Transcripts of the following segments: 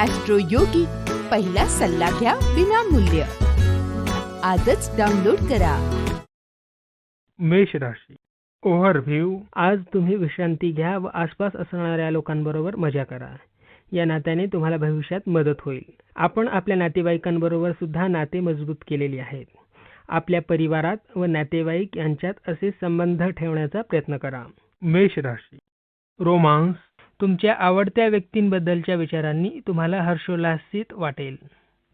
Austro योगी पहिला सल्ला घ्या विनामूल्य. आजच डाउनलोड करा. मेष राशी. ओव्हरव्ह्यू आज तुम्ही विश्रांती घ्या व आसपास असणाऱ्या लोकांबरोबर मजा करा. या नात्याने तुम्हाला भविष्यात मदत होईल. आपण आपल्या नातेवाईकांबरोबर सुद्धा नाते मजबूत केलेली आहेत. आपल्या परिवारात व नातेवाईक यांच्यात असे संबंध ठेवण्याचा प्रयत्न करा. मेष राशी. रोमांस. तुमच्या आवडत्या व्यक्तींबद्दलच्या विचारांनी तुम्हाला हर्षोल्लासित वाटेल.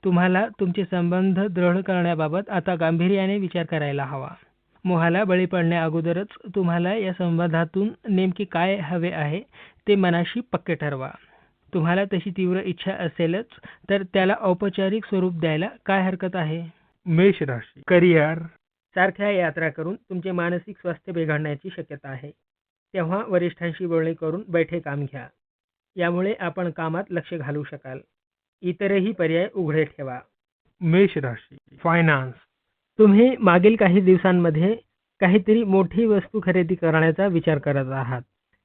तुम्हाला तुमचे संबंध दृढ करण्याबाबत आता गांभीर्याने विचार करायला हवा. मोहाला बळी पडण्या अगोदरच तुम्हाला या संबंधातून नेमके काय हवे आहे ते मनाशी पक्के ठरवा. तुम्हाला तशी तीव्र इच्छा असेलच तर त्याला औपचारिक स्वरूप द्यायला काय हरकत आहे? मेष राशी करिअर. सारख्या यात्रा करून तुमचे मानसिक स्वास्थ्य बिघडण्याची शक्यता आहे. तेव्हा वरिष्ठांशी बोलणे करून बैठे काम घ्या. यामुळे आपण कामात लक्ष घालू शकाल. इतरही पर्याय उघडे ठेवा. मेष राशी फायनान्स तुम्ही मागील काही दिवसांमध्ये काहीतरी मोठी वस्तू खरेदी करण्याचा विचार करत आहात.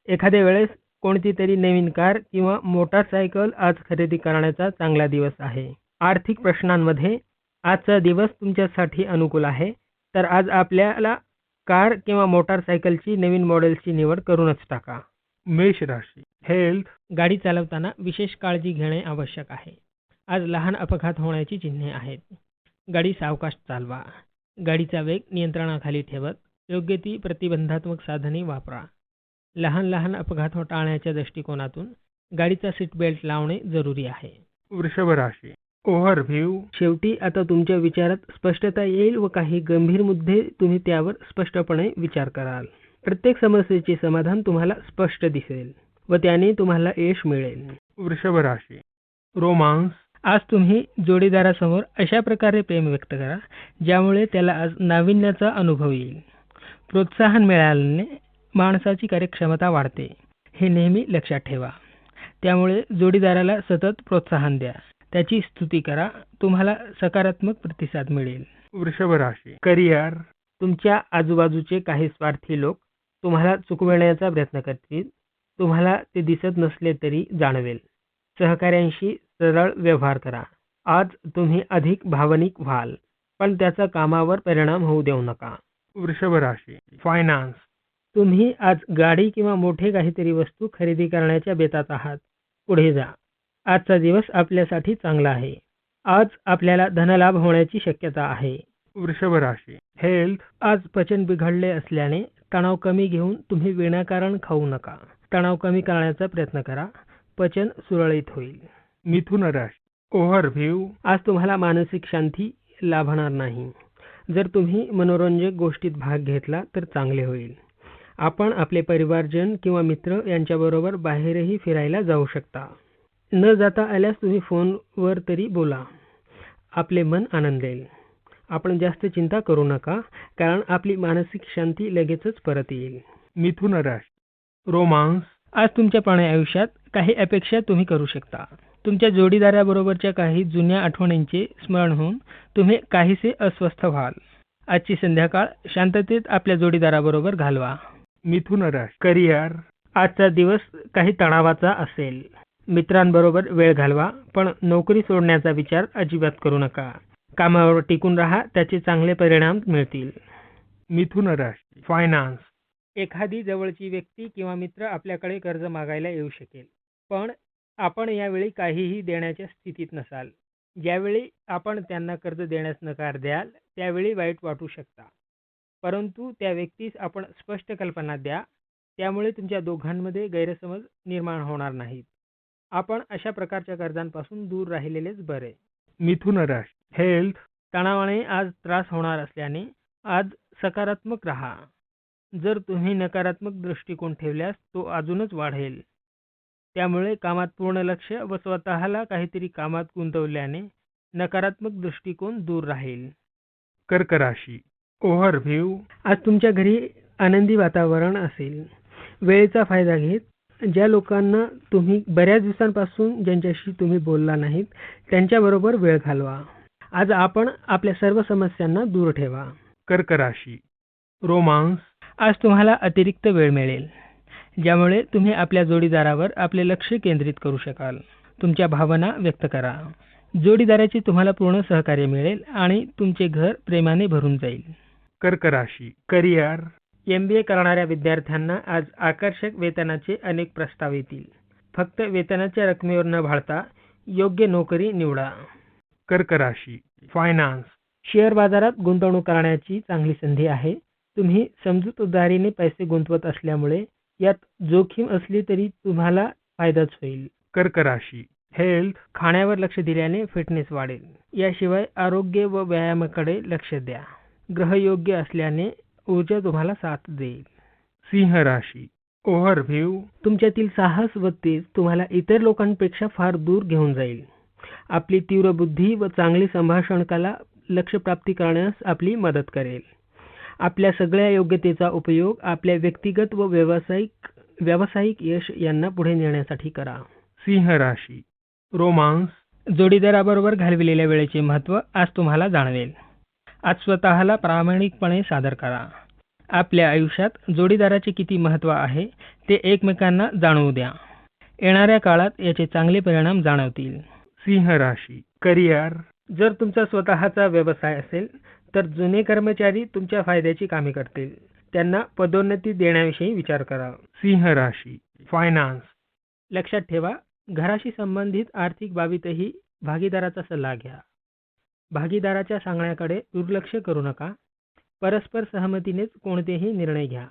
एखाद्या वेळेस कोणती तरी नवीन कार किंवा मोटारसायकल आज खरेदी करण्याचा चांगला दिवस आहे. आर्थिक प्रश्नांमध्ये आजचा दिवस तुमच्यासाठी अनुकूल आहे. तर आज आपल्याला कार किंवा मोटारसायकलची नवीन मॉडेलची निवड करूनच टाका. मेष राशी. हेल्थ गाडी चालवताना विशेष काळजी घेणे आवश्यक आहे. आज लहान अपघात होण्याची चिन्हे आहेत. गाडी सावकाश चालवा. गाडीचा वेग नियंत्रणाखाली ठेवत योग्य ती प्रतिबंधात्मक साधने वापरा. लहान लहान अपघात टाळण्याच्या दृष्टिकोनातून गाडीचा सीट बेल्ट लावणे जरुरी आहे. वृषभ राशी. ओव्हरव्ह्यू. शेवटी आता तुमच्या विचारात स्पष्टता येईल व काही गंभीर मुद्दे तुम्ही त्यावर स्पष्टपणे विचार कराल. प्रत्येक समस्येचे समाधान तुम्हाला स्पष्ट दिसेल व त्याने तुम्हाला यश मिळेल. वृषभ राशी. रोमांस. आज तुम्ही जोडीदारासमोर अशा प्रकारे प्रेम व्यक्त करा ज्यामुळे त्याला आज नाविन्याचा अनुभव येईल. प्रोत्साहन मिळाल्याने माणसाची कार्यक्षमता वाढते. हे नेहमी लक्षात ठेवा. त्यामुळे जोडीदाराला सतत प्रोत्साहन द्या. त्याची स्तुती करा. तुम्हाला सकारात्मक प्रतिसाद मिळेल. वृषभ राशी. करिअर. तुमच्या आजूबाजूचे काही स्वार्थी लोक तुम्हाला चुकविण्याचा प्रयत्न करतील. तुम्हाला ते दिसत नसले तरी जाणवेल. सहकाऱ्यांशी सरळ व्यवहार करा. आज तुम्ही अधिक भावनिक व्हाल पण त्याचा कामावर परिणाम होऊ देऊ नका. वृषभ राशी. फायनान्स. तुम्ही आज गाडी किंवा मोठे काहीतरी वस्तू खरेदी करण्याच्या बेतात आहात. पुढे जा. आजचा दिवस आपल्यासाठी चांगला आहे. आज आपल्याला धनलाभ होण्याची शक्यता आहे. वृषभ राशी. हेल्थ आज पचन बिघडले असल्याने तणाव कमी घेऊन तुम्ही विनाकारण खाऊ नका. तणाव कमी करण्याचा प्रयत्न करा. पचन सुरळीत होईल. मिथुन राशी. ओव्हरव्ह्यू आज तुम्हाला मानसिक शांती लाभणार नाही. जर तुम्ही मनोरंजक गोष्टीत भाग घेतला तर चांगले होईल. आपण आपले परिवारजन किंवा मित्र यांच्याबरोबर बाहेरही फिरायला जाऊ शकता. न जाता आल्यास तुम्ही फोनवर तरी बोला. आपले मन आनंदेल आपण जास्त चिंता करू नका कारण आपली मानसिक शांती लगेचच परत येईल. मिथुन राशी रोमांस. आज तुमच्या प्रणय आयुष्यात काही अपेक्षा तुम्ही करू शकता. तुमच्या जोडीदाराबरोबरच्या काही जुन्या आठवणींचे स्मरण होऊन तुम्ही काहीसे अस्वस्थ व्हाल. आजची संध्याकाळ शांततेत आपल्या जोडीदाराबरोबर घालवा. मिथुन राशी करिअर. आजचा दिवस काही तणावाचा असेल. मित्रांबरोबर वेळ घालवा पण नोकरी सोडण्याचा विचार अजिबात करू नका. कामावर टिकून राहा त्याचे चांगले परिणाम मिळतील. मिथुन राशी फायनान्स एखादी जवळची व्यक्ती किंवा मित्र आपल्याकडे कर्ज मागायला येऊ शकेल पण आपण यावेळी काहीही देण्याच्या स्थितीत नसाल. ज्यावेळी आपण त्यांना कर्ज देण्यास नकार द्याल त्यावेळी वाईट वाटू शकता. परंतु त्या व्यक्तीस आपण स्पष्ट कल्पना द्या त्यामुळे तुमच्या दोघांमध्ये गैरसमज निर्माण होणार नाहीत. आपण अशा प्रकारच्या कर्जांपासून दूर राहिलेलेच बरे. मिथुन राशी हेल्थ तणावाने आज त्रास होणार असल्याने आज सकारात्मक राहा. जर तुम्ही नकारात्मक दृष्टिकोन ठेवल्यास तो अजूनच वाढेल. त्यामुळे कामात पूर्ण लक्ष व स्वतःला काहीतरी कामात गुंतवल्याने नकारात्मक दृष्टिकोन दूर राहील. कर्क राशी ओव्हरव्ह्यू आज तुमच्या घरी आनंदी वातावरण असेल. वेळेचा फायदा घेत ज्या लोकांना तुम्ही बऱ्याच दिवसांपासून ज्यांच्याशी तुम्ही बोलला नाहीत त्यांच्याबरोबर वेळ घालवा. आज आपण आपल्या सर्व समस्यांना दूर ठेवा. कर्क राशी रोमांस. आज तुम्हाला अतिरिक्त वेळ मिळेल ज्यामुळे तुम्ही आपल्या जोडीदारावर आपले लक्ष केंद्रित करू शकाल. तुमच्या भावना व्यक्त करा. जोडीदाराचे तुम्हाला पूर्ण सहकार्य मिळेल आणि तुमचे घर प्रेमाने भरून जाईल. कर्क राशी करिअर. एम बी ए करणाऱ्या विद्यार्थ्यांना आज आकर्षक वेतनाचे अनेक प्रस्ताव येतील. फक्त वेतनाच्या रकमेवर न भाळता योग्य नोकरी निवडा. कर्क राशी फायनान्स शेअर बाजारात गुंतवणूक करण्याची चांगली संधी आहे. तुम्ही समजूतदारीने पैसे गुंतवत असल्यामुळे यात जोखीम असली तरी तुम्हाला फायदाच होईल. कर्क राशी हेल्थ खाण्यावर लक्ष दिल्याने फिटनेस वाढेल. याशिवाय आरोग्य व व्यायामाकडे लक्ष द्या. ग्रहयोग्य असल्याने ऊर्जा तुम्हाला साथ देईल. सिंह राशी ओव्हरव्ह्यू तुमच्यातील साहस व तेज तुम्हाला इतर लोकांपेक्षा फार दूर घेऊन जाईल. आपली तीव्र बुद्धी व चांगली संभाषण कला लक्ष्य प्राप्ती करण्यास आपली मदत करेल. आपल्या सगळ्या योग्यतेचा उपयोग आपल्या व्यक्तिगत व व्यावसायिक व्यावसायिक यश यांना पुढे नेण्यासाठी करा. सिंह राशी रोमांस. जोडीदाराबरोबर घालविलेल्या वेळेचे महत्त्व आज तुम्हाला जाणवेल. आज स्वतःला प्रामाणिकपणे सादर करा. आपल्या आयुष्यात जोडीदाराचे किती महत्त्व आहे ते एकमेकांना जाणवू द्या. येणाऱ्या काळात याचे चांगले परिणाम जाणवतील. सिंह राशी करिअर. जर तुमचा स्वतःचा व्यवसाय असेल तर जुने कर्मचारी तुमच्या फायद्याची कामे करतील. त्यांना पदोन्नती देण्याविषयी विचार करा. सिंह राशी फायनान्स लक्षात ठेवा घराशी संबंधित आर्थिक बाबीतही भागीदाराचा सल्ला घ्या. भागीदाराच्या सांगण्याकडे दुर्लक्ष करू नका. परस्पर सहमतीनेच कोणतेही निर्णय घ्या.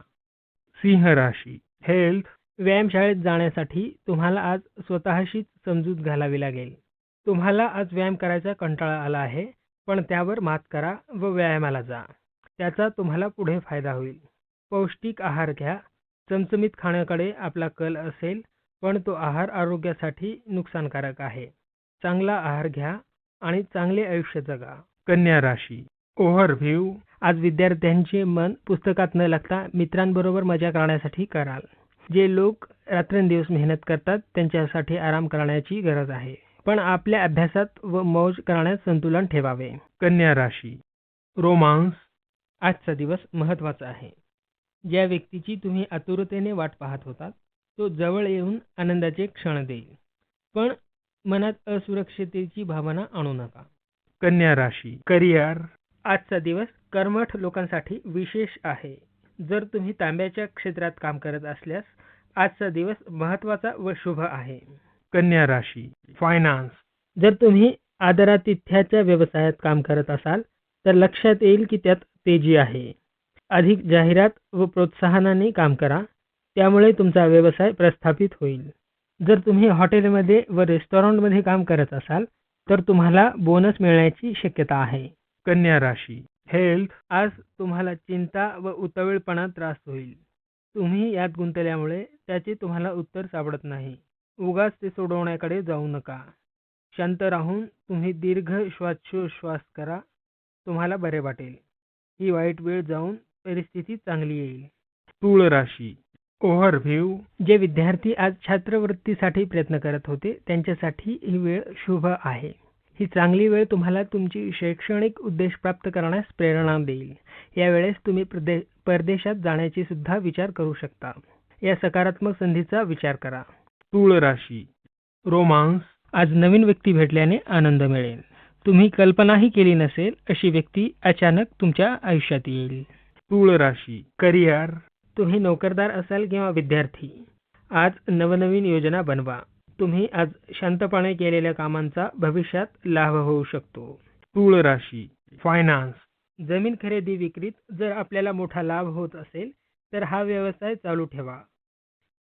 सिंह राशी हेल्थ व्यायामशाळेत जाण्यासाठी तुम्हाला आज स्वतःशीच समजूत घालावी लागेल. तुम्हाला आज व्यायाम करायचा कंटाळा आला आहे पण त्यावर मात करा व व्यायामाला जा. त्याचा तुम्हाला पुढे फायदा होईल. पौष्टिक आहार घ्या. चमचमीत खाण्याकडे आपला कल असेल पण तो आहार आरोग्यासाठी नुकसानकारक आहे. चांगला आहार घ्या आणि चांगले आयुष्य जगा. कन्या राशी ओव्हरव्ह्यू आज विद्यार्थ्यांचे मन पुस्तकात न लागता मित्रांबरोबर मजा करण्यासाठी कराल. जे लोक रात्रंदिवस मेहनत करतात त्यांच्यासाठी आराम करण्याची गरज आहे. पण आपल्या अभ्यासात व मौज करण्यात संतुलन ठेवावे. कन्या राशी. रोमांस आजचा दिवस महत्त्वाचा आहे. ज्या व्यक्तीची तुम्ही आतुरतेने वाट पाहत होतात तो जवळ येऊन आनंदाचे क्षण देईल. पण मनात असुरक्षिततेची भावना आणू नका. कन्या राशी. करिअर. आजचा दिवस कर्मठ लोकांसाठी विशेष आहे. जर तुम्ही तांब्याच्या क्षेत्रात काम करत असल्यास आजचा दिवस महत्त्वाचा व शुभ आहे. कन्या राशी फायनान्स जर तुम्ही आदरातिथ्याच्या व्यवसायात काम करत असाल तर लक्षात येईल की त्यात तेजी आहे. अधिक जाहिरात व प्रोत्साहनाने काम करा त्यामुळे तुमचा व्यवसाय प्रस्थापित होईल. जर तुम्ही हॉटेलमध्ये व रेस्टॉरंटमध्ये काम करत असाल तर तुम्हाला बोनस मिळण्याची शक्यता आहे. कन्या राशी. हेल्थ आज तुम्हाला चिंता व उतावीळपणा त्रास होईल. तुम्ही यात गुंतल्यामुळे त्याचे तुम्हाला उत्तर सापडत नाही. उगाच ते सोडवण्याकडे जाऊ नका. शांत राहून तुम्ही दीर्घ श्वासोश्वास करा. तुम्हाला बरे वाटेल. ही वाईट वेळ जाऊन परिस्थिती चांगली येईल. स्थूळ राशी. ओव्हरव्ह्यू जे विद्यार्थी आज छात्रवृत्तीसाठी प्रयत्न करत होते त्यांच्यासाठी ही वेळ शुभ आहे. ही चांगली वेळ तुम्हाला तुमची शैक्षणिक उद्देश प्राप्त करण्यास प्रेरणा देईल. यावेळेस तुम्ही प्रदे परदेशात जाण्याची सुद्धा विचार करू शकता. या सकारात्मक संधीचा विचार करा. तूळ राशी. रोमांस. आज नवीन व्यक्ती भेटल्याने आनंद मिळेल. तुम्ही कल्पनाही केली नसेल अशी व्यक्ती अचानक तुमच्या आयुष्यात येईल. तूळ राशी. करिअर. तुम्ही नोकरदार असाल किंवा विद्यार्थी. आज नवनवीन योजना बनवा. तुम्ही आज शांतपणे केलेल्या कामांचा भविष्यात लाभ होऊ शकतो. तूळ राशी फायनान्स जमीन खरेदी विक्रीत जर आपल्याला मोठा लाभ होत असेल तर हा व्यवसाय चालू ठेवा.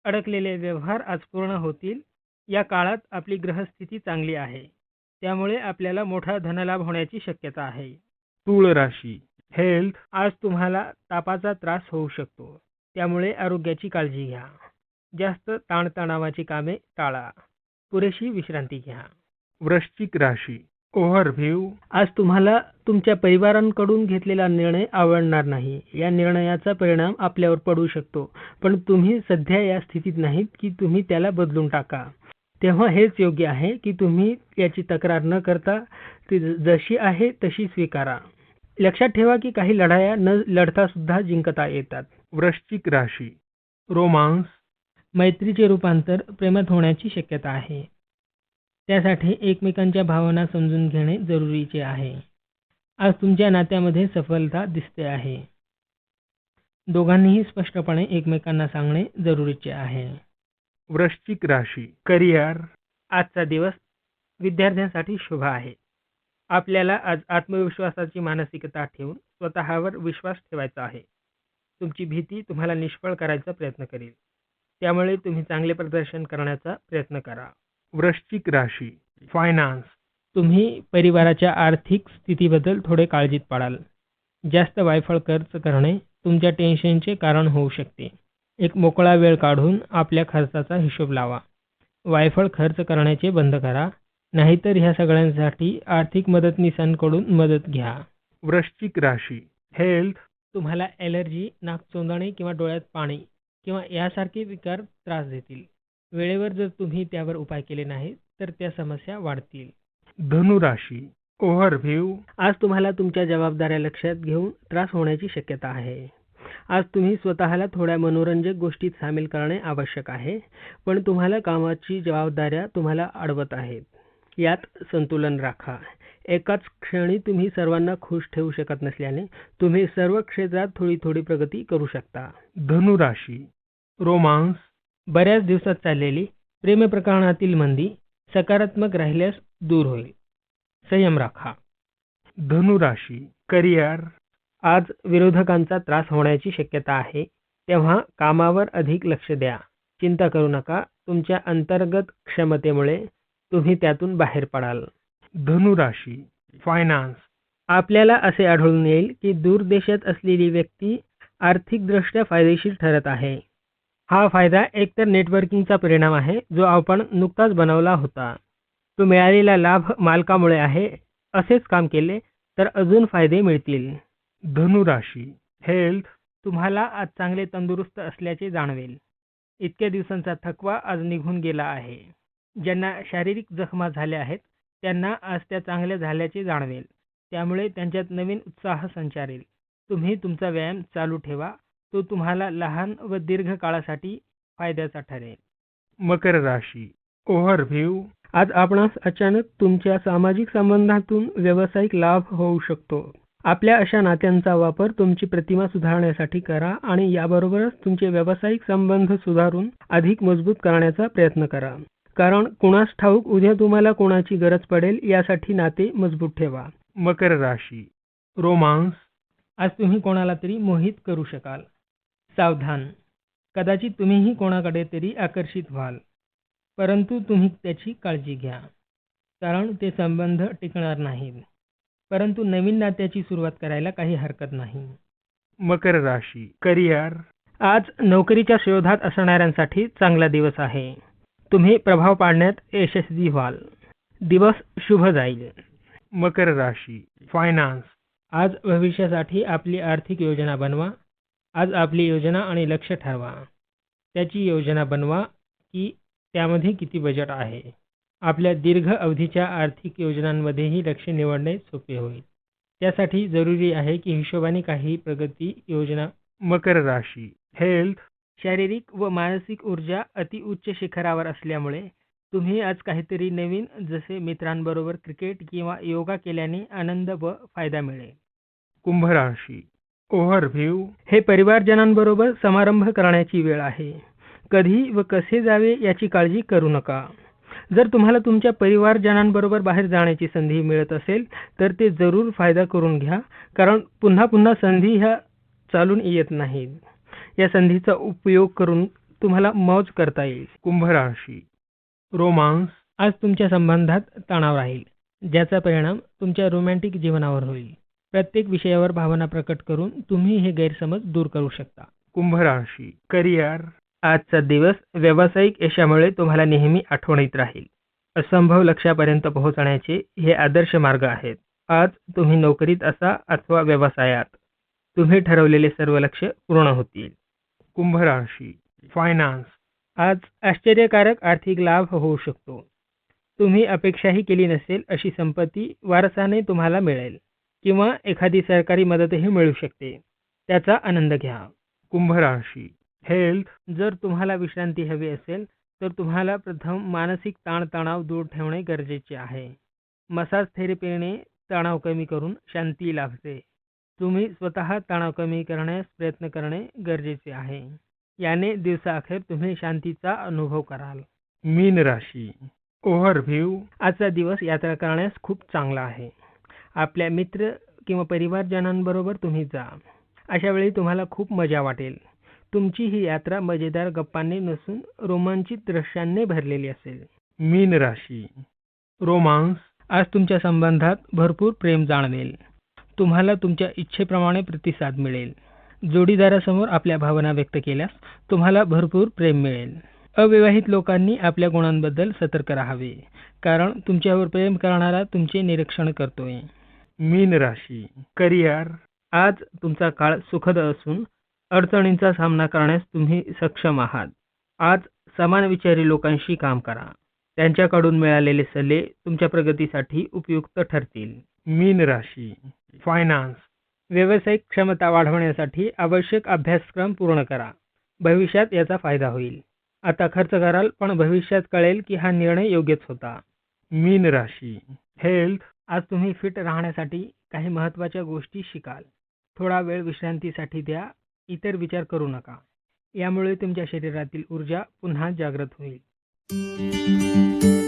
अडकलेले व्यवहार आज पूर्ण होतील. या काळात आपली ग्रहस्थिती चांगली आहे. त्यामुळे आपल्याला मोठा धनलाभ होण्याची शक्यता आहे. तूळ राशी हेल्थ आज तुम्हाला तापाचा त्रास होऊ शकतो. त्यामुळे आरोग्याची काळजी घ्या. जास्त ताणतणावाची कामे टाळा. पुरेशी विश्रांती घ्या. वृश्चिक राशी ओव्हरव्ह्यू आज तुम्हाला तुमच्या परिवारांकडून घेतलेला निर्णय आवडणार नाही. या निर्णयाचा परिणाम आपल्यावर पडू शकतो. पण तुम्ही सध्या या स्थितीत नाहीत की तुम्ही त्याला बदलून टाका. तेव्हा हेच योग्य आहे की तुम्ही याची तक्रार न करता ती जशी आहे तशी स्वीकारा. लक्षात ठेवा की काही लढाया न लढता सुद्धा जिंकता येतात. वृश्चिक राशी रोमांस मैत्रीचे रूपांतर प्रेमात होण्याची शक्यता आहे. त्यासाठी एकमेकांच्या भावना समजून घेणे जरुरीचे आहे. आज तुमच्या नात्यामध्ये सफलता दिसते आहे. दोघांनीही स्पष्टपणे एकमेकांना सांगणे जरुरीचे आहे. वृश्चिक राशी करिअर. आजचा दिवस विद्यार्थ्यांसाठी शुभ आहे. आपल्याला आज आत्मविश्वासाची मानसिकता ठेवून स्वतःवर विश्वास ठेवायचा आहे. तुमची भीती तुम्हाला निष्फळ करायचा प्रयत्न करेल. त्यामुळे तुम्ही चांगले प्रदर्शन करण्याचा प्रयत्न करा. वृश्चिक राशी फायनान्स तुम्ही परिवाराच्या आर्थिक स्थितीबद्दल थोडे काळजीत पडाल. जास्त वायफळ खर्च करणे तुमच्या टेन्शनचे कारण होऊ शकते. एक मोकळा वेळ काढून आपल्या खर्चाचा हिशोब लावा. वायफळ खर्च करण्याचे बंद करा. नाहीतर ह्या सगळ्यांसाठी आर्थिक मदतनीसांकडून मदत घ्या. वृश्चिक राशी हेल्थ तुम्हाला ॲलर्जी नाक चोंदणे किंवा डोळ्यात पाणी किंवा यासारखे विकार त्रास देतील. वेळेवर जर तुम्ही त्यावर उपाय केले नाही तर त्या समस्या वाढतील. धनुराशी ओव्हरव्ह्यू आज तुम्हाला तुमच्या जबाबदाऱ्या लक्षात घेऊन त्रास होण्याची शक्यता आहे. आज तुम्ही स्वतःला थोड्या मनोरंजक गोष्टीत सामील करणे आवश्यक आहे पण तुम्हाला कामाची जबाबदाऱ्या तुम्हाला अडवत आहेत. यात संतुलन राखा. एकाच क्षणी तुम्ही सर्वांना खुश ठेवू शकत नसल्याने तुम्ही सर्व क्षेत्रात थोडी थोडी प्रगती करू शकता. धनुराशी. रोमांस. बऱ्याच दिवसात चाललेली प्रेमप्रकरणातील मंदी सकारात्मक राहिल्यास दूर होईल. संयम राखा. धनुराशी. करिअर. आज विरोधकांचा त्रास होण्याची शक्यता आहे. तेव्हा कामावर अधिक लक्ष द्या. चिंता करू नका. तुमच्या अंतर्गत क्षमतेमुळे तुम्ही त्यातून बाहेर पडाल. धनुराशी फायनान्स आपल्याला असे आढळून येईल की दूर देशात असलेली व्यक्ती आर्थिकदृष्ट्या फायदेशीर ठरत आहे. हा फायदा एकतर नेटवर्किंगचा परिणाम आहे जो आपण नुकताच बनवला होता. तो मिळालेला लाभ मालकामुळे आहे. असेच काम केले तर अजून फायदे मिळतील. धनुराशी. हेल्थ तुम्हाला आज चांगले तंदुरुस्त असल्याचे जाणवेल. इतक्या दिवसांचा थकवा आज निघून गेला आहे. ज्यांना शारीरिक जखमा झाल्या आहेत त्यांना आज त्या चांगल्या झाल्याचे जाणवेल. त्यामुळे त्यांच्यात नवीन उत्साह संचारेल. तुम्ही तुमचा व्यायाम चालू ठेवा. तो तुम्हाला लहान व दीर्घ काळासाठी फायद्याचा ठरेल. मकर राशी. ओव्हरव्ह्यू आज आपणास अचानक तुमच्या सामाजिक संबंधातून व्यावसायिक लाभ होऊ शकतो. आपल्या अशा नात्यांचा वापर तुमची प्रतिमा सुधारण्यासाठी करा आणि याबरोबरच तुमचे व्यावसायिक संबंध सुधारून अधिक मजबूत करण्याचा प्रयत्न करा. कारण कुणास ठाऊक उद्या तुम्हाला कोणाची गरज पडेल यासाठी नाते मजबूत ठेवा. मकर राशी. रोमांस. आज तुम्ही कोणाला तरी मोहित करू शकाल. सावधान. कदाचित तुम्हीही कोणाकडे तरी आकर्षित व्हाल. परंतु तुम्ही त्याची काळजी घ्या. कारण ते संबंध टिकणार नाहीत. परंतु नवीन नात्याची सुरुवात करायला काही हरकत नाही. मकर राशी. करिअर. आज नोकरीच्या शोधात असणाऱ्यांसाठी चांगला दिवस आहे. तुम्ही प्रभाव पाडण्यात यशस्वी व्हाल. दिवस शुभ जाईल. मकर राशी फायनान्स आज भविष्यासाठी आपली आर्थिक योजना बनवा. आज आपली योजना आणि लक्ष ठरवा. त्याची योजना बनवा की त्यामध्ये किती बजेट आहे. आपल्या दीर्घ अवधीच्या आर्थिक योजनांमध्येही लक्ष निवडणे सोपे होईल. त्यासाठी जरुरी आहे की हिशोबाने काही प्रगती योजना. मकर राशी हेल्थ शारीरिक व मानसिक ऊर्जा अति उच्च शिखरावर असल्यामुळे तुम्ही आज काहीतरी नवीन जसे मित्रांबरोबर क्रिकेट किंवा योगा केल्याने आनंद व फायदा मिळेल. कुंभ राशी. ओव्हरव्ह्यू. हे परिवारजनांबरोबर समारंभ करण्याची वेळ आहे. कधी व कसे जावे याची काळजी करू नका. जर तुम्हाला तुमच्या परिवारजनांबरोबर बाहेर जाण्याची संधी मिळत असेल तर ते जरूर फायदा करून घ्या कारण पुन्हा पुन्हा संधी ह्या चालून येत नाहीत. या संधीचा उपयोग करून तुम्हाला मौज करता येईल. कुंभ राशी. रोमांस आज तुमच्या संबंधात तणाव राहील. ज्याचा परिणाम तुमच्या रोमॅन्टिक जीवनावर होईल. प्रत्येक विषयावर भावना प्रकट करून तुम्ही हे गैरसमज दूर करू शकता. कुंभ राशी. करिअर. आजचा दिवस व्यावसायिक यशामुळे तुम्हाला नेहमी आठवणीत राहील. असंभव लक्ष्यापर्यंत पोहोचण्याचे हे आदर्श मार्ग आहेत. आज तुम्ही नोकरीत असा अथवा व्यवसायात. तुम्ही ठरवलेले सर्व लक्ष पूर्ण होतील. कुंभ राशी फायनान्स आज आश्चर्यकारक आर्थिक लाभ होऊ शकतो. तुम्ही अपेक्षाही केली नसेल अशी संपत्ती वारसाने तुम्हाला मिळेल किंवा एखादी सरकारी मदतही मिळू शकते. त्याचा आनंद घ्या. कुंभ राशी हेल्थ जर तुम्हाला विश्रांती हवी असेल तर तुम्हाला प्रथम मानसिक ताणतणाव दूर ठेवणे गरजेचे आहे. मसाज थेरपीने तणाव कमी करून शांती लाभते. तुम्ही स्वतः तणाव कमी करण्यास प्रयत्न करणे गरजेचे आहे. याने दिवसाअखेर तुम्ही शांतीचा अनुभव कराल. मीन राशी. ओव्हरव्ह्यू. आजचा दिवस यात्रा करण्यास खूप चांगला आहे. आपल्या मित्र किंवा परिवारजनांबरोबर तुम्ही जा. अशा वेळी तुम्हाला खूप मजा वाटेल. तुमची ही यात्रा मजेदार गप्पांनी नसून रोमांचित दृश्यांनी भरलेली असेल. मीन राशी. रोमांस. आज तुमच्या संबंधात भरपूर प्रेम जाणवेल. तुम्हाला तुमच्या इच्छेप्रमाणे प्रतिसाद मिळेल. जोडीदारासमोर आपल्या भावना व्यक्त केल्यास तुम्हाला भरपूर प्रेम मिळेल. अविवाहित लोकांनी आपल्या गुणांबद्दल सतर्क राहावे कारण तुमच्यावर प्रेम करणारा तुमचे निरीक्षण करतोय. मीन राशी करिअर. आज तुमचा काळ सुखद असून अडचणींचा सामना करण्यास तुम्ही सक्षम आहात. आज समान विचारी लोकांशी काम करा. त्यांच्याकडून मिळालेले सल्ले तुमच्या प्रगतीसाठी उपयुक्त ठरतील. मीन राशी फायनान्स व्यावसायिक क्षमता वाढवण्यासाठी आवश्यक अभ्यासक्रम पूर्ण करा. भविष्यात याचा फायदा होईल. आता खर्च कराल पण भविष्यात कळेल की हा निर्णय योग्यच होता. मीन राशी हेल्थ आज तुम्ही फिट राहण्यासाठी काही महत्त्वाच्या गोष्टी शिकाल. थोडा वेळ विश्रांतीसाठी द्या इतर विचार करू नका. यामुळे तुमच्या शरीरातील ऊर्जा पुन्हा जागृत होईल. Música